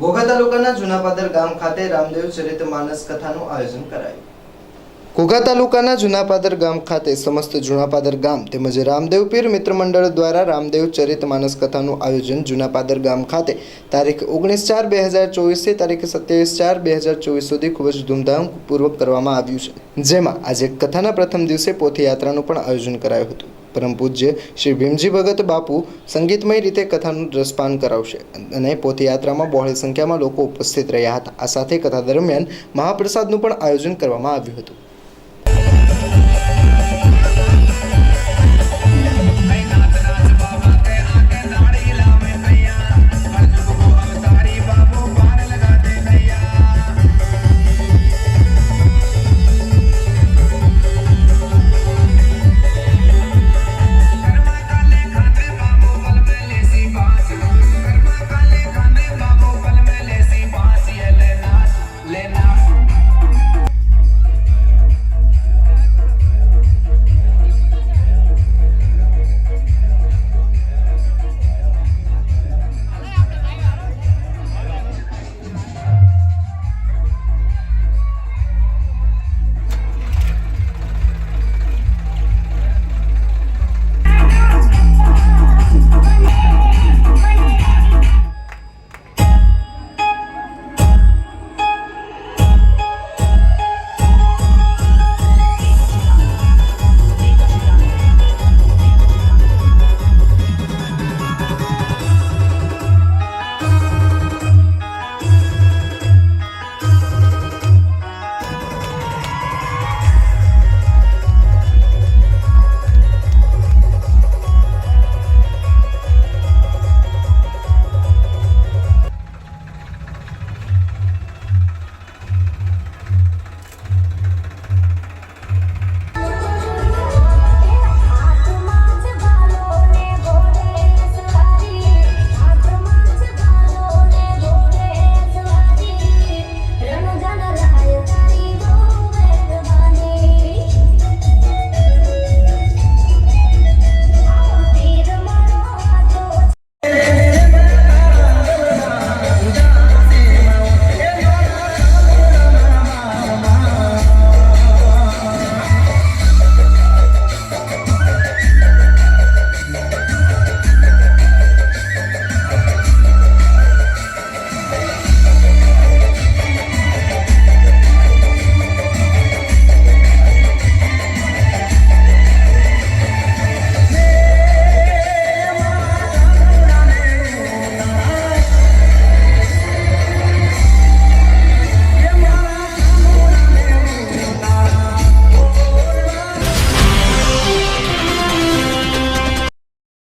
ઘોઘા તાલુકાના જુનાપાદર ગામ ખાતે રામદેવ ચરિત કથાનું આયોજન કરાયું. ઘોઘા તાલુકાના જુનાપાદર ગામ ખાતે સમસ્ત જુનાપાદર ગામ તેમજ રામદેવ પીર મિત્ર મંડળ દ્વારા રામદેવ ચરિત માનસ કથાનું આયોજન જુનાપાદર ગામ ખાતે તારીખ ઓગણીસ ચાર બે હજાર ચોવીસથી તારીખ સત્યાવીસ ચાર બે હજાર ચોવીસ સુધી ખૂબ જ ધૂમધામપૂર્વક કરવામાં આવ્યું છે. જેમાં આજે કથાના પ્રથમ દિવસે પોથયાત્રાનું પણ આયોજન કરાયું હતું. પરમ પૂજ્ય શ્રી ભીમજી ભગત બાપુ સંગીતમય રીતે કથાનું રસપાન કરાવશે. અને પોથયાત્રામાં બહોળી સંખ્યામાં લોકો ઉપસ્થિત રહ્યા હતા. આ સાથે કથા દરમિયાન મહાપ્રસાદનું પણ આયોજન કરવામાં આવ્યું હતું.